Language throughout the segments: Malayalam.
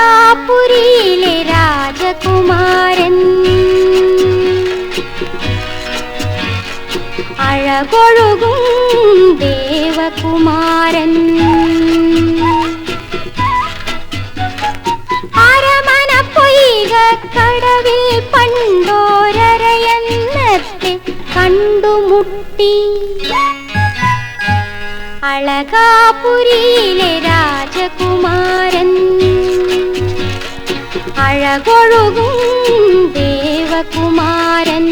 അളകാപുരിയിലെ രാജകുമാരൻ അഴകൊഴുകും ദേവകുമാരൻ കടവിൽ പണ്ടോരരയന്നത്തെ കണ്ടുമുട്ടി അളകാപുരിയിലെ രാജകുമാരൻ അഴകൊഴുകും ദേവകുമാരൻ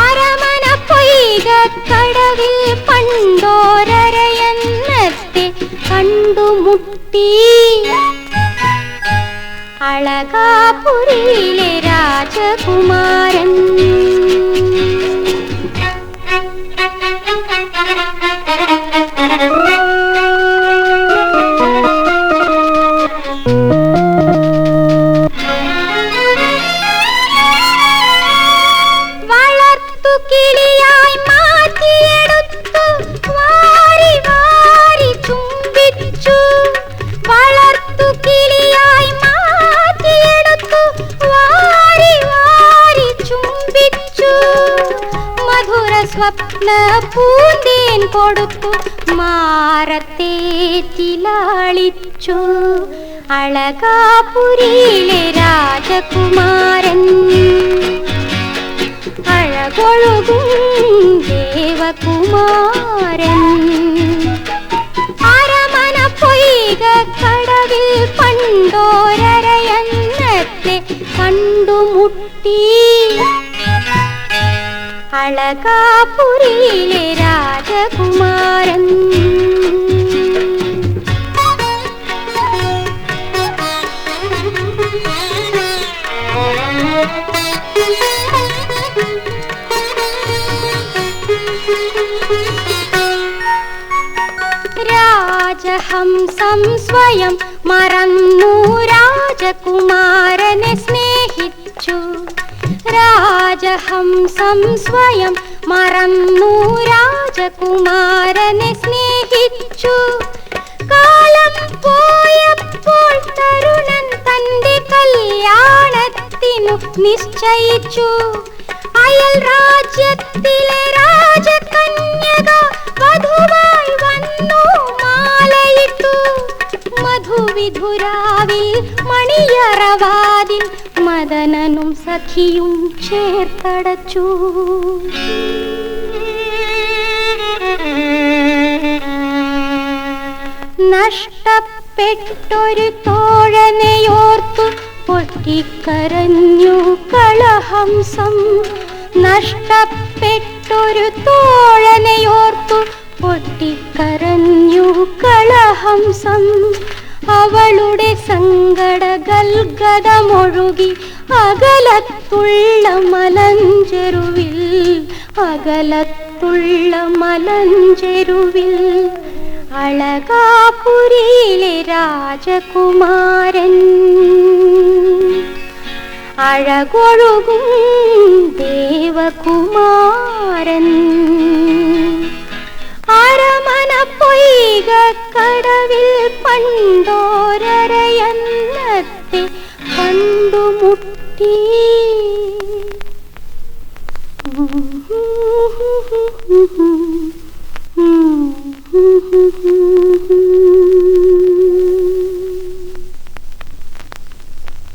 അരമന പൊയ്ക കടവിൽ പണ്ടോരരയന്നത്തെ കണ്ടുമുട്ടി അളകാപുരിയിലെ രാജകുമാരൻ. വളർത്തു സ്വപ്ന പൂന്തേൻ കൊടുത്തു മാറത്തേറ്റിലാളിച്ചു അളകാപുരിയിലെ രാജകുമാരൻ അഴകൊഴുകും ദേവകുമാരൻ അരമന പൊയ്ക കടവിൽ പണ്ടോരരയന്നത്തെ കണ്ടുമുട്ടി അളകാപുരിയിലെ രാജകുമാരൻ. രാജഹംസം സ്വയം മറന്നു രാജകുമാരനെ രാജഹംസം സ്വയം മറന്നു രാജകുമാരനെ സ്നേഹിച്ചു. കാലം പോയപ്പോൾ തരുണൻ തന്റെ കല്യാണത്തിനു നിശ്ചയിച്ചു. അയൽ രാജ്യത്തിലെ രാജകന്യക വധുവായി വന്നു മാലയിട്ടു. മധുവിധുരാവിൽ മണിയറവാതിൽ മദനനും സഖിയും ചേർത്തടച്ചു. നഷ്ടപ്പെട്ടൊരു തോഴനെയോർത്തു പൊട്ടിക്കരഞ്ഞു കളഹംസം. നഷ്ടപ്പെട്ടൊരു തോഴനെയോർത്തു പൊട്ടിക്കരഞ്ഞു കളഹംസം. അവളുടെ സങ്കട ഗൽഗതമൊഴുകി അകലത്തുള്ള മലഞ്ചെരുവിൽ അകലത്തുള്ള മലഞ്ചെരുവിൽ അളകാപുരിയിലെ രാജകുമാരൻ. അഴകൊഴുകും ദേവകുമാരൻ. അരമന പൊയ്ക കടവിൽ പണ്ടോരരയന്നത്തെ കണ്ടുമുട്ടി be.